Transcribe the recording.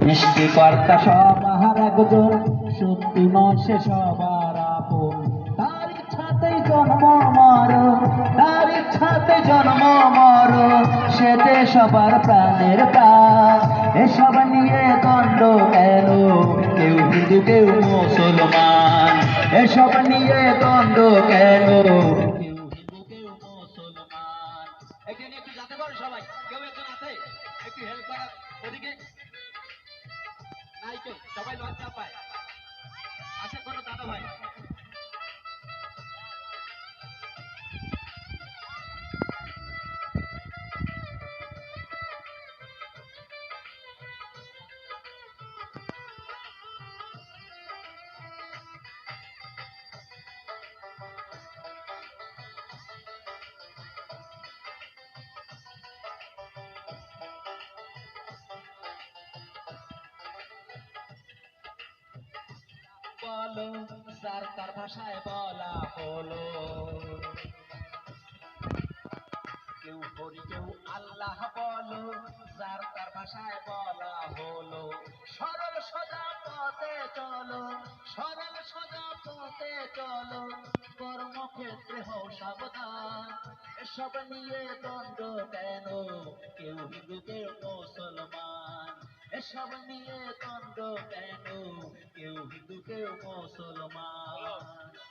সৃষ্টিকর্তা সবার একজন, সত্যি নয় সে সবার আপন। তার ইচ্ছাতেই জন্ম মর তার ইচ্ছাতে জন্ম মর সেতে সবার প্রাণের প্রাণ এসব নিয়ে দ্বন্দ্ব কেন? কেউ হিন্দু, কেউ মুসলমান, এসব নিয়ে দ্বন্দ্ব কেন? সবাই। নাই সবাই লজ্জা পায়। আশা করো দাদা ভাই বলো, যার তার ভাষায় বলা হলো। কেউ হরি, কেউ আল্লাহ বলো, যার তার ভাষায় বলা হলো। সরল সোজা পথে চলো, সরল সোজা পথে চলো, কর্মক্ষেত্রে হও সাবধান। এসব নিয়ে দ্বন্দ্ব কেন? কেউ হিন্দু এসব নিয়ে দ্বন্দ্ব কেন? কেউ হিন্দু কেউ মুসলমান।